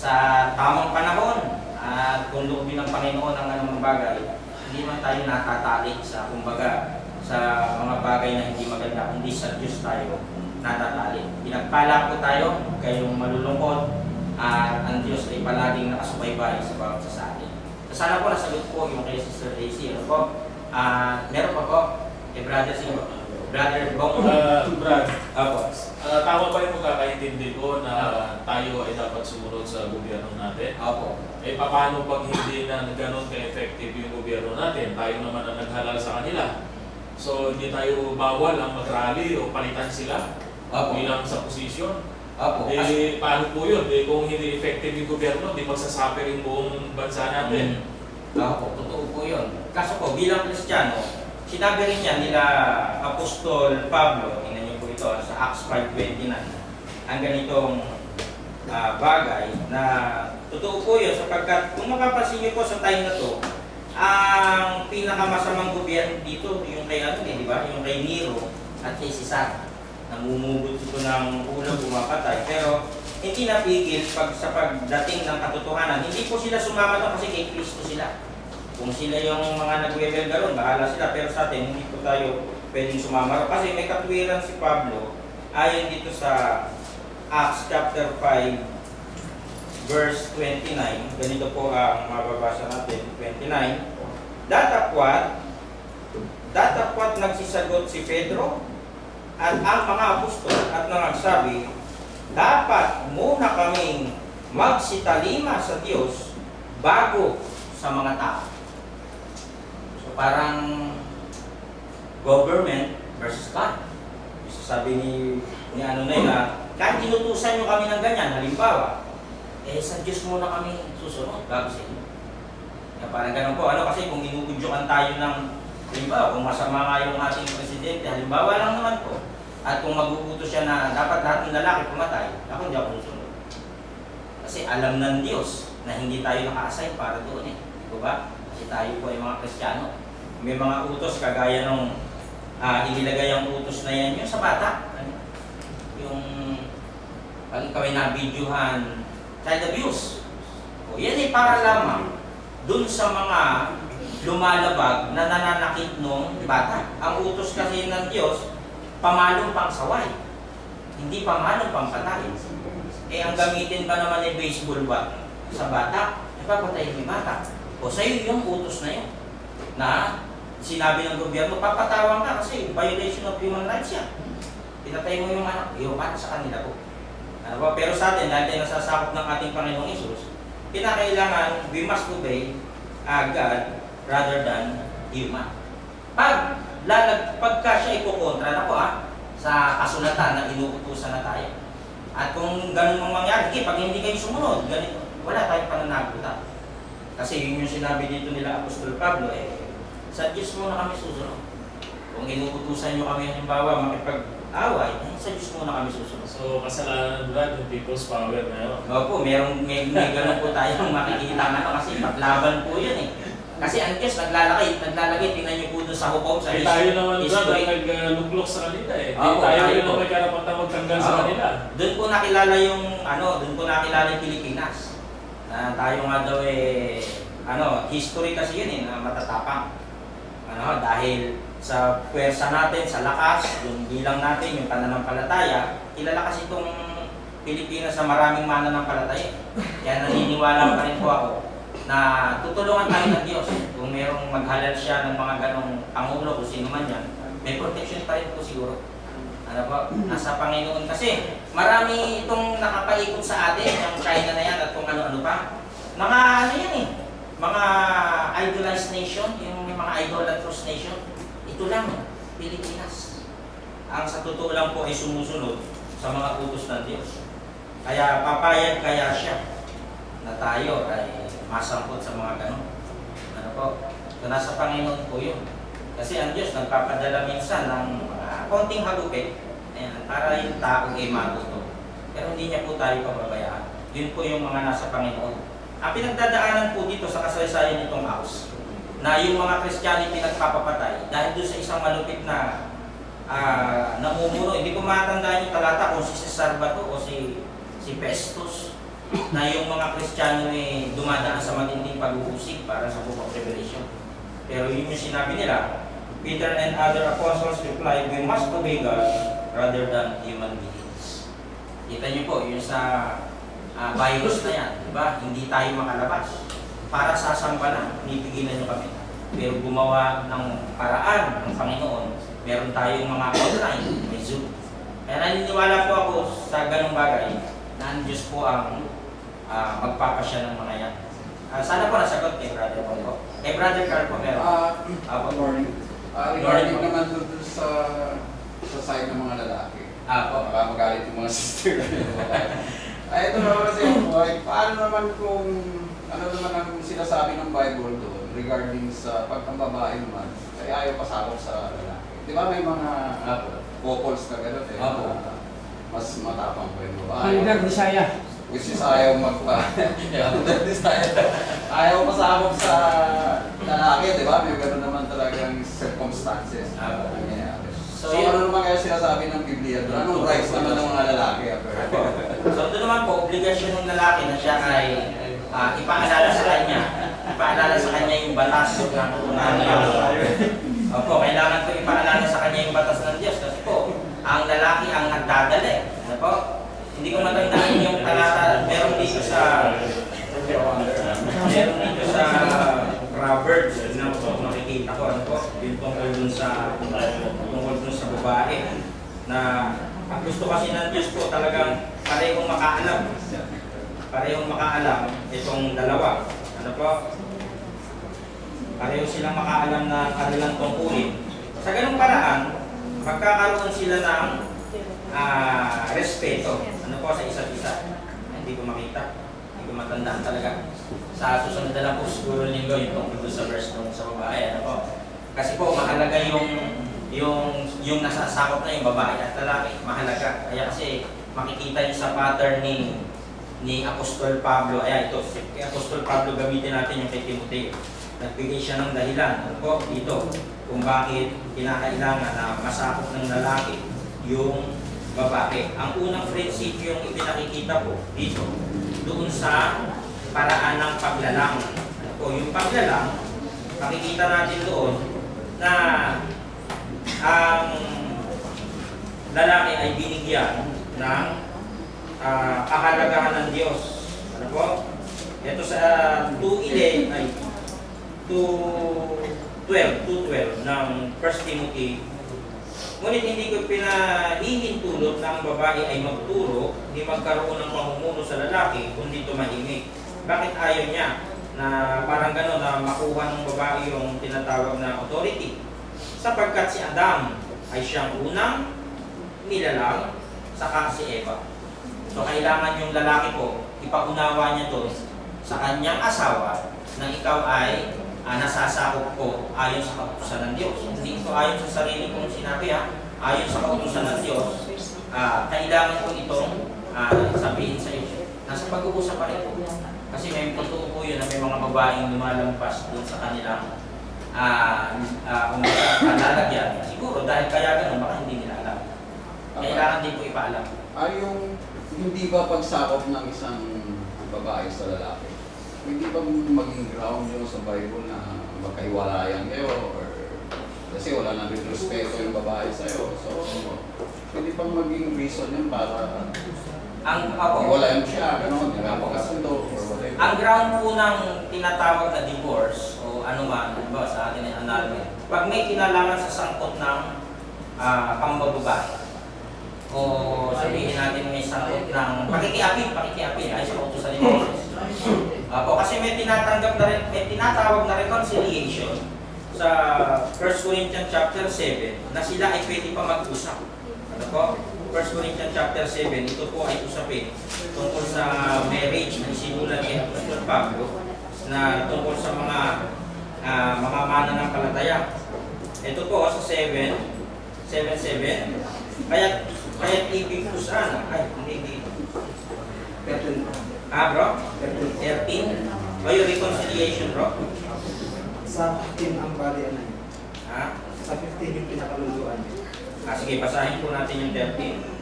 sa tamang panahon at kung loobin ng Panginoon ang anumang bagay, hindi man tayo natatali sa kumbaga sa mga bagay na hindi maganda, kundi sa Diyos tayo natatali. Pinagpala po tayo, kayong malulungkot at ang Diyos ay palaging nakasubaybay sa bawat sa atin. So, sana po nasagot po yung kay Sister Daisy. Ano po? Ah, meron pa po, kay Brother si Brother Bong. Uh, Brad, Opo. ah, tama ba yung pagkakaintindi ko na tayo ay dapat sumunod sa gobyerno natin? Opo. Eh paano pag hindi na ganun ka-effective yung gobyerno natin? Tayo naman ang naghalal sa kanila. So hindi tayo bawal ang mag-rally o palitan sila Opo. bilang sa posisyon. Kasi- Eh paano po yun? Eh, kung hindi effective yung gobyerno, di magsasuffer yung buong bansa natin. Opo, totoo po yun. Kaso po, bilang Kristiyano, sinabi rin yan nila Apostol Pablo, tingnan niyo po ito sa Acts 5.29, ang ganitong ah, bagay na totoo po yun sapagkat kung mapapansin niyo po sa time na to, ang pinakamasamang gobyerno dito, yung kay ano eh, di ba? Yung kay Nero at kay Cesar. Namumugot ito ng ulo, pumapatay. Pero hindi napigil pag sa pagdating ng katotohanan. Hindi po sila sumama doon kasi kay Kristo sila. Kung sila yung mga nagwewelga ron, bahala sila. Pero sa atin, hindi po tayo pwedeng sumama. Kasi may katwiran si Pablo, ayon dito sa Acts chapter 5, verse 29. Ganito po ang mababasa natin, 29. Datapwat, datapwat nagsisagot si Pedro at ang mga apostol at nangagsabi, dapat muna kaming magsitalima sa Diyos bago sa mga tao. So parang government versus God. So sabi ni, ni ano na yun, na, kahit tinutusan nyo kami ng ganyan, halimbawa, eh sa Diyos muna kami susunod bago sa inyo. Parang ganun po, ano kasi kung inubudyokan tayo ng, halimbawa, kung masama nga yung ating presidente, halimbawa lang naman po, at kung magugutos siya na dapat lahat ng lalaki pumatay, ako hindi ako susunod. Kasi alam ng Diyos na hindi tayo naka-assign para doon eh. Di ba? Kasi tayo po ay mga Kristiyano. May mga utos kagaya nung ah, inilagay ang utos na yan, yung sa bata. Ano? Yung pag ikaw ay nabidyohan, child abuse. O yan ay para lamang dun sa mga lumalabag na nananakit nung bata. Ang utos kasi ng Diyos, pamalong pang saway. Hindi pamalong pang patay. Eh, ang gamitin ba naman ni baseball bat sa bata, ipapatay ni bata. O sa'yo yung utos na yun. Na sinabi ng gobyerno, papatawan ka kasi violation of human rights yan. Pinatay mo yung anak, iyo para sa kanila po. Ano ba? Pero sa atin, dahil tayo nasasakop ng ating Panginoong Isus, kinakailangan we must obey uh, God rather than human. Pag lalag, pagka siya ikukontra na po ah, sa kasulatan na inuutusan na tayo. At kung ganun mang mangyari, sige, pag hindi kayo sumunod, ganito, wala tayong pananagutan. Kasi yun yung sinabi dito nila Apostol Pablo, eh, sa Diyos muna kami susunod. Kung inuutusan nyo kami halimbawa makipag-away, eh, sa Diyos muna kami susunod. So kasalanan Brad, yung people's power na yun. Opo, merong, may, may ganun po tayong makikita ano, kasi paglaban po yun eh. Kasi ang Diyos naglalagay, naglalagay, tingnan niyo po doon sa hukom, sa Eh tayo naman Brad, history. ang nagluklok sa kanila eh. Di Oo, tayo tayo yun po. ang may karapatan magtanggal sa Oo. kanila. Doon po nakilala yung, ano, doon po nakilala yung Pilipinas. Na tayo nga daw eh, ano, history kasi yun eh, na matatapang. Ano, dahil sa pwersa natin, sa lakas, yung bilang natin, yung pananampalataya, kilala kasi itong Pilipinas sa maraming mananampalataya. Kaya naniniwala pa rin po ako na tutulungan tayo ng Diyos. Kung merong maghalal siya ng mga ganong pangulo, kung sino man yan, may protection pa rin po siguro. Ano po, nasa Panginoon kasi marami itong nakapalikot sa atin, yung China na yan at kung ano-ano pa. Mga ano yan eh, mga idolized nation, yung mga idolatrous nation. Ito lang, Pilipinas. Ang sa totoo lang po ay sumusunod sa mga utos ng Diyos. Kaya papayag kaya siya na tayo ay masangkot sa mga ganun. Ano po? So, nasa Panginoon po yun. Kasi ang Diyos nagpapadala minsan ng mga konting hagupit ayan, para yung tao ay matuto. Pero hindi niya po tayo pababayaan. Yun po yung mga nasa Panginoon. Ang pinagdadaanan po dito sa kasaysayan nitong house, na yung mga Kristiyano ay pinagpapapatay dahil doon sa isang malupit na ah, namumuno. Hindi ko matandaan yung talata kung si Cesar ba to o si, si Festus. na yung mga Kristiyano eh dumadaan sa matinding pag-uusig para sa Book of Revelation. Pero yun yung sinabi nila, Peter and other apostles replied, We must obey God rather than human beings. Kita niyo po, yun sa ah, virus na yan, di ba? Hindi tayo makalabas. Para sa sampana, pinipigilan niyo kami. Pero gumawa ng paraan ng Panginoon, meron tayong mga online, may Zoom. Kaya naniniwala po ako sa ganung bagay na ang Diyos po ang ah, magpapasya ng mga yan. Ah, sana po nasagot kay Brother po. Kay Brother Carl po meron. Ah, Apo. good morning. Ah, regarding naman doon sa sa side ng mga lalaki. Apo. Baka magalit yung mga sister. Ay, ito naman kasi buhay. Paano naman kung ano naman ang sinasabi ng Bible doon regarding sa pag ang babae naman ay ayaw pasakop sa lalaki. Di ba may mga Apo. couples na gano'n eh. Opo. na mas matapang pa yung babae. Hanggang Bisaya. Which is ayaw magpa... ayaw pasakop sa lalaki, di ba? May gano'n naman talagang circumstances Apo. nangyayari. So, So, yun- ano naman kaya sinasabi ng Biblia doon? Anong rights naman ng mga lalaki? Apo. So ito naman po, obligasyon ng lalaki na siya ay ah, ipaalala sa kanya. Ipaalala sa kanya yung batas ng Diyos. Opo, kailangan ko ipaalala sa kanya yung batas ng Diyos kasi po, ang lalaki ang nagdadala. eh. Ano po? Hindi ko matandaan yung talata, meron dito sa meron dito sa Proverbs, na po, makikita ko ano po, yung tungkol dun sa tungkol dun sa babae na ang gusto kasi ng Diyos po talagang parehong makaalam. Parehong makaalam itong dalawa. Ano po? Pareho silang makaalam na kanilang tungkulin. Sa ganung paraan, magkakaroon sila ng ah, respeto. Ano po sa isa't isa? Hindi ko makita. Hindi ko matandaan talaga. Sa susunod na lang po siguro linggo yung tungkol sa verse nung sa babae. Ano po? Kasi po mahalaga yung yung yung nasasakop na yung babae at lalaki. Mahalaga. Kaya kasi makikita niyo sa pattern ni ni Apostol Pablo. Ayan, ito. Kay Apostol Pablo gamitin natin yung kay Timoteo. Nagbigay siya ng dahilan. Ano po? Dito. Kung bakit kinakailangan na masakop ng lalaki yung babae. Ang unang prinsipyo yung ipinakikita po dito, doon sa paraan ng paglalang. Ano po, yung paglalang, makikita natin doon na ang lalaki ay binigyan ng ah, kahalagahan ng Diyos. Ano po? Ito sa 2.11 ay 2.12, 2.12 ng 1 Timothy Ngunit hindi ko pinahihintulot na ang babae ay magturo, hindi magkaroon ng mamumuno sa lalaki, kundi tumahimik. Bakit ayaw niya na parang gano'n na makuha ng babae yung tinatawag na authority? Sapagkat si Adam ay siyang unang nilalang, saka si Eva. So kailangan yung lalaki po, ipaunawa niya doon sa kanyang asawa na ikaw ay ah, nasasakop ko ayon sa kautusan ng Diyos. Hindi ito ayon sa sarili kong sinabi ha. Ayon sa kautusan ng Diyos, ah, kailangan ko itong ah, sabihin sa iyo. Nasa pag-uusap pa rin po. Kasi may totoo po yun na may mga babaeng lumalampas doon sa kanilang ah uh, kung lalagyan. Siguro dahil kaya ganun, baka hindi nila alam. Kailangan din po ipaalam. Ay yung hindi ba pagsakop ng isang babae sa lalaki? Hindi ba maging ground yun sa Bible na magkahiwalayan kayo or kasi wala nang respeto yung babae sa'yo. So, pwede bang maging reason yun para Ang ako, iwalayan siya, gano'n, pagkasundo or whatever. Ang ground po ng tinatawag na divorce o ano man, ba sa atin ay annulment, pag may kinalaman sa sangkot ng uh, pambababae o sabihin natin may sangkot ng pakikiapin, pakikiapin ay sa utusan ni Moses. Apo, kasi may tinatanggap na rin, may tinatawag na reconciliation sa 1 Corinthians chapter 7 na sila ay pwede pa mag-usap. Ano po? 1 Corinthians chapter 7, ito po ay usapin tungkol sa marriage na isinulat kay Apostol Pablo na tungkol sa mga uh, mga mananampalataya. Ito po sa 7, 7, 7, kaya kaya ibig ko sana, ay hindi dito. Ah bro? 13? O yung reconciliation bro? Sa 15 ang bali ano yun. Ha? Sa 15 yung pinakaluluan. Ah, sige, basahin po natin yung 13.